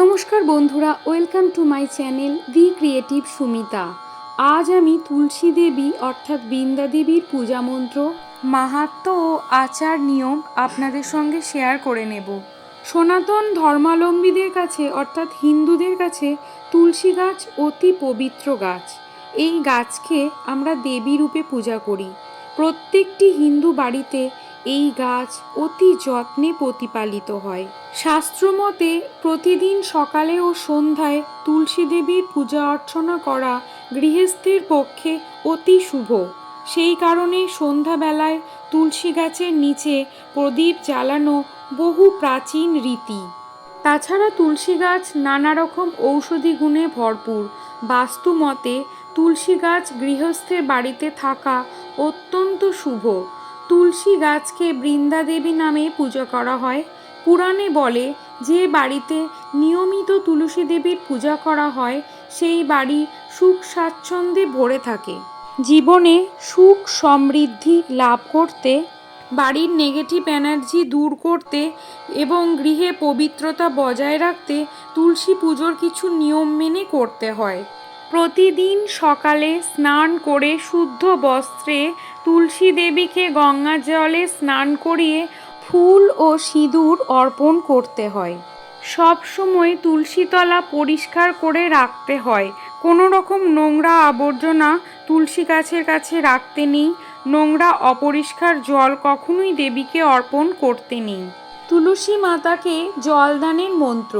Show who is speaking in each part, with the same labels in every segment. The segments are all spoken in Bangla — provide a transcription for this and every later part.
Speaker 1: নমস্কার বন্ধুরা, welcome to my channel the creative Sumita. আজ আমি তুলসী দেবী, অর্থাৎ বৃন্দা দেবীর পূজা মন্ত্র, মাহাত্ম ও আচার নিয়ম আপনাদের সঙ্গে শেয়ার করে নেব। সনাতন ধর্মাবলম্বীদের কাছে, অর্থাৎ হিন্দুদের কাছে, তুলসী গাছ অতি পবিত্র গাছ। এই গাছকে আমরা দেবী রূপে পূজা করি। প্রত্যেকটি হিন্দু বাড়িতে এই গাছ অতি যত্নে প্রতিপালিত হয়। শাস্ত্রমতে প্রতিদিন সকালে ও সন্ধ্যায় তুলসী দেবীর পূজা অর্চনা করা গৃহস্থের পক্ষে অতি শুভ। সেই কারণে সন্ধ্যাবেলায় তুলসী গাছের নিচে প্রদীপ জ্বালানো বহু প্রাচীন রীতি। তাছাড়া তুলসী গাছ নানা রকম ঔষধি গুণে ভরপুর। বাস্তু মতে তুলসী গাছ গৃহস্থের বাড়িতে থাকা অত্যন্ত শুভ। তুলসী গাছকে বৃন্দা দেবী নামে পূজা করা হয়। পুরাণে বলে, যে বাড়িতে নিয়মিত তুলসী দেবীর পূজা করা হয়, সেই বাড়ি সুখ স্বাচ্ছন্দ্যে ভরে থাকে। জীবনে সুখ সমৃদ্ধি লাভ করতে, বাড়ির নেগেটিভ এনার্জি দূর করতে এবং গৃহে পবিত্রতা বজায় রাখতে তুলসী পুজোর কিছু নিয়ম মেনে করতে হয়। প্রতিদিন সকালে স্নান করে শুদ্ধ বস্ত্রে তুলসী দেবীকে গঙ্গা জলে স্নান করিয়ে ফুল ও সিঁদুর অর্পণ করতে হয়। সব সময় তুলসীতলা পরিষ্কার করে রাখতে হয়। কোনো রকম নোংরা আবর্জনা তুলসী গাছের কাছে রাখতে নেই। নোংরা অপরিষ্কার জল কখনোই দেবীকে অর্পণ করতে নেই। তুলসী মাতাকে জলদানের মন্ত্র।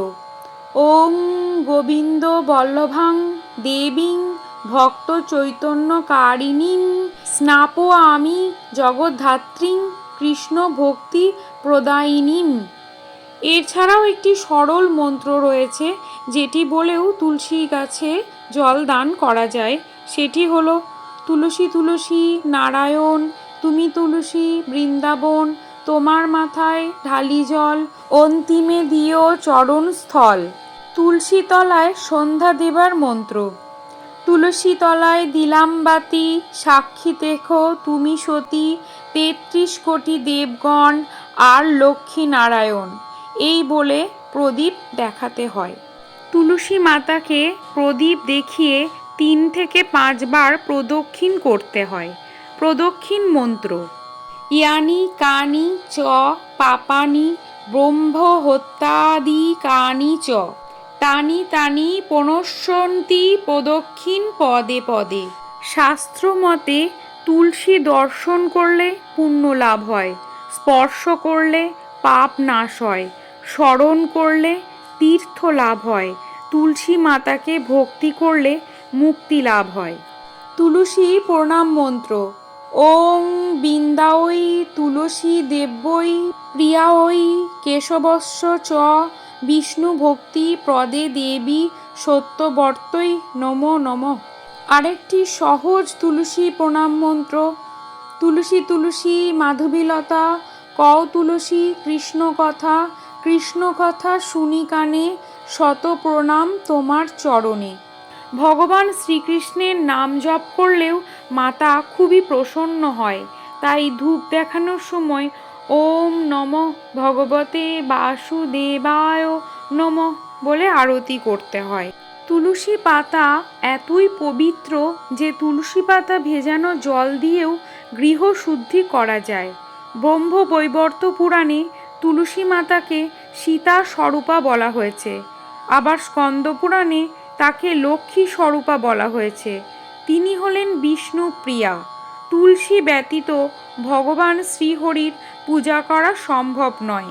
Speaker 1: ওং গোবিন্দ বল্লভাং দেবীং ভক্ত চৈতন্য কারিণীং স্নাপ আমি জগদ্ধাত্রীং কৃষ্ণ ভক্তি প্রদায়িনীম। এছাড়াও একটি সরল মন্ত্র রয়েছে, যেটি বলেও তুলসী গাছে জল দান করা যায়। সেটি হলো, তুলসী তুলসী, নারায়ণ, তুমি তুলসী, বৃন্দাবন, তোমার মাথায় ঢালি জল, অন্তিমে দিও চরণ স্থল তুলসী তলায় সন্ধ্যা দেবার মন্ত্র। তুলসী তলায় দিলাম বাতি সাক্ষী দেখো তুমি সতী তেত্রিশ কোটি দেবগণ আর লক্ষ্মী নারায়ণ। এই বলে প্রদীপ দেখাতে হয়। তুলসী মাতাকে প্রদীপ দেখিয়ে তিন থেকে পাঁচবার প্রদক্ষিণ করতে হয়। প্রদক্ষিণ মন্ত্র। ইয়ানি কানি চ পাপানি ব্রহ্ম হত্যাদি কানি চ। তানি তানি পনস্যন্তি প্রদক্ষিণ পদে পদে। শাস্ত্র মতে তুলসী দর্শন করলে পুণ্য লাভ হয়, স্পর্শ করলে পাপ নাশ হয়, স্মরণ করলে তীর্থ লাভ হয়, তুলসী মাতাকে ভক্তি করলে মুক্তি লাভ হয়। তুলসী প্রণাম মন্ত্র, ওং বৃন্দাওই তুলসী দেব্যই প্রিয়াওই কেশবস্য চ বিষ্ণু ভক্তি প্রদে দেবী সত্যবর্তই নম নম। আরেকটি সহজ তুলসী প্রণাম মন্ত্র, তুলসী তুলসী মাধবীলতা, কও তুলসী কৃষ্ণ কথা কৃষ্ণ কথা শুনি কানে, শত প্রণাম তোমার চরণে। ভগবান শ্রীকৃষ্ণের নাম জপ করলেও মাতা খুবই প্রসন্ন হয়, তাই ধূপ দেখানোর সময় ওম নম ভগবতে বাসুদেবায় নম বলে আরতি করতে হয়। তুলসী পাতা এতই পবিত্র যে তুলসী পাতা ভেজানো জল দিয়েও গৃহ শুদ্ধি করা যায়। ব্রহ্ম বৈবর্ত পুরাণে তুলসী মাতাকে সীতা স্বরূপা বলা হয়েছে। আবার স্কন্দ পুরাণে তাকে লক্ষ্মী স্বরূপা বলা হয়েছে। তিনি হলেন বিষ্ণু প্রিয়া তুলসী ব্যতীত ভগবান শ্রীহরির পূজা করা সম্ভব নয়।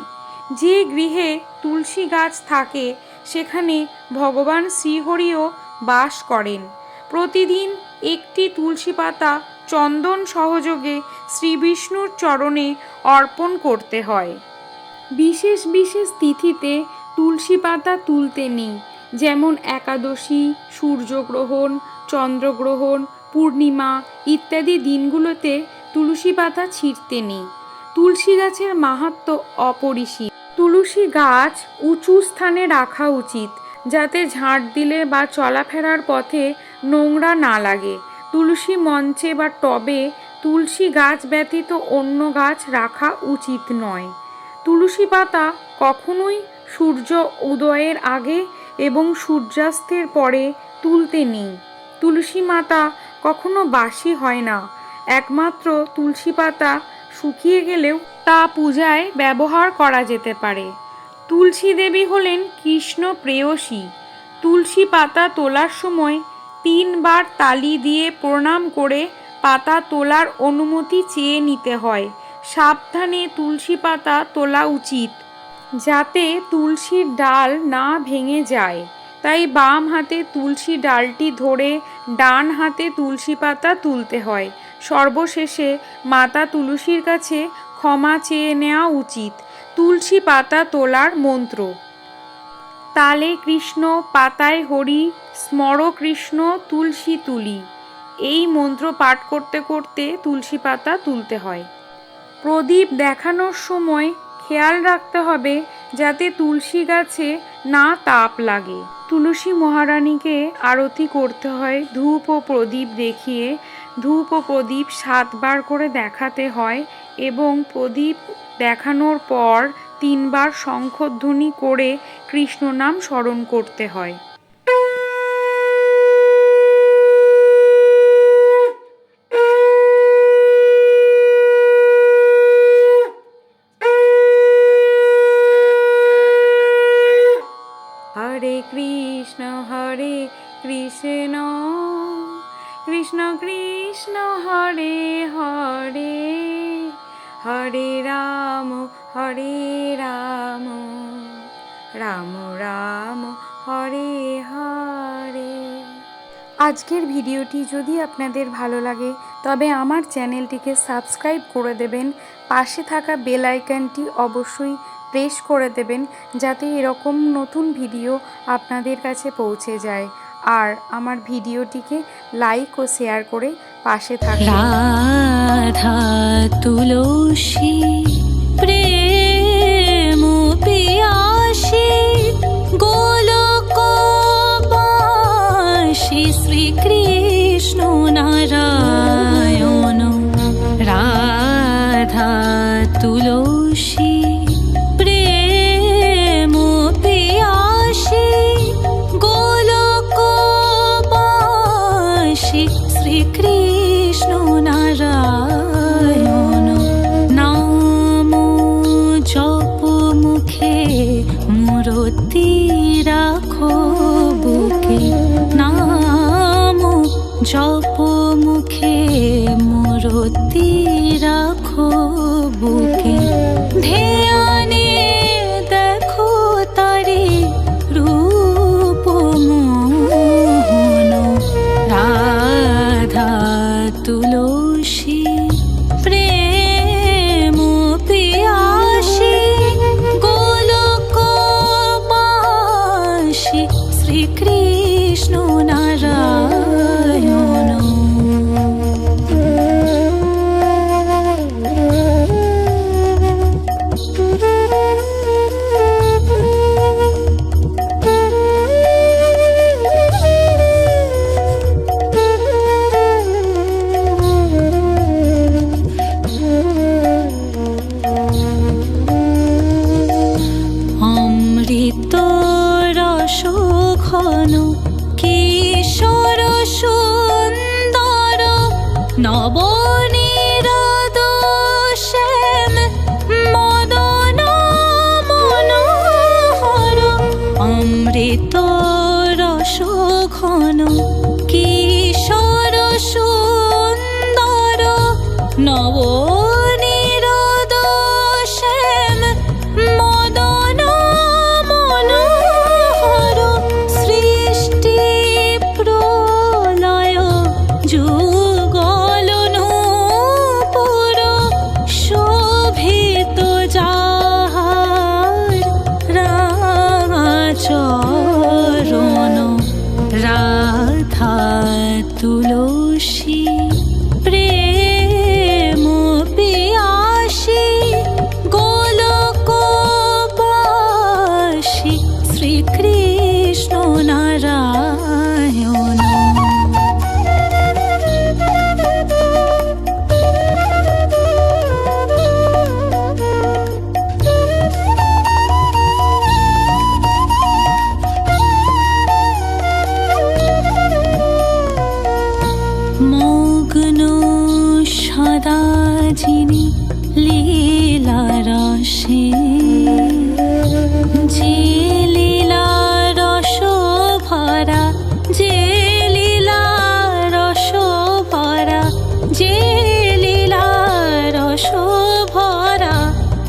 Speaker 1: যে গৃহে তুলসী গাছ থাকে, সেখানে ভগবান শ্রীহরিও বাস করেন। প্রতিদিন একটি তুলসী পাতা চন্দন সহযোগে শ্রীবিষ্ণুর চরণে অর্পণ করতে হয়। বিশেষ বিশেষ তিথিতে তুলসী পাতা তুলতে নেই, যেমন একাদশী, সূর্যগ্রহণ, চন্দ্রগ্রহণ, পূর্ণিমা ইত্যাদি দিনগুলোতে তুলসী পাতা ছিঁড়তে নেই। তুলসী গাছের মাহাত্ম অপরিসীম। তুলসী গাছ উঁচু স্থানে রাখা উচিত, যাতে ঝাঁট দিলে বা চলাফেরার পথে নোংরা না লাগে। তুলসী মঞ্চে বা টবে তুলসী গাছ ব্যতীত অন্য গাছ রাখা উচিত নয়। তুলসী পাতা কখনোই সূর্য উদয়ের আগে এবং সূর্যাস্তের পরে তুলতে নেই। তুলসী মাতা কখনো বাসি হয় না। একমাত্র তুলসী পাতা শুকিয়ে গেলেও তা পূজায় ব্যবহার করা যেতে পারে। তুলসী দেবী হলেন কৃষ্ণ প্রেয়সী। তুলসী পাতা তোলার সময় তিনবার তালি দিয়ে প্রণাম করে পাতা তোলার অনুমতি চেয়ে নিতে হয়। সাবধানে তুলসী পাতা তোলা উচিত, যাতে তুলসীর ডাল না ভেঙে যায়। তাই বাম হাতে তুলসী ডালটি ধরে ডান হাতে তুলসী পাতা তুলতে হয়। সর্বশেষে মাতা তুলসীর কাছে ক্ষমা চেয়ে নেওয়া উচিত। তুলসী পাতা তোলার মন্ত্র। তালে কৃষ্ণ, পাতায় হরি, স্মর কৃষ্ণ, তুলসী তুলি। এই মন্ত্র পাঠ করতে করতে তুলসী পাতা তুলতে হয়। প্রদীপ দেখানোর সময় খেয়াল রাখতে হবে যাতে তুলসী গাছে না তাপ লাগে। তুলসী মহারানীকে আরতি করতে হয়, ধূপ ও প্রদীপ দেখিয়ে ধূপ ও প্রদীপ সাতবার করে দেখাতে হয় এবং প্রদীপ দেখানোর পর তিনবার শঙ্খধ্বনি করে কৃষ্ণ নাম স্মরণ করতে হয়। হরে রাম রাম রাম, হরে হরে। আজকের ভিডিওটি যদি আপনাদের ভালো লাগে, তবে আমার চ্যানেলটিকে সাবস্ক্রাইব করে দেবেন, পাশে থাকা বেল আইকনটি অবশ্যই প্রেস করে দেবেন, যাতে এরকম নতুন ভিডিও আপনাদের কাছে পৌঁছে যায়। আর আমার ভিডিওটিকে লাইক ও শেয়ার করে পাশে থাকুন।
Speaker 2: রাধা তুলসী, প্রেম নারায়ণ রাধা তুলসী। জপ মুখে মূরতি রাখো বুকে। ধ্যানে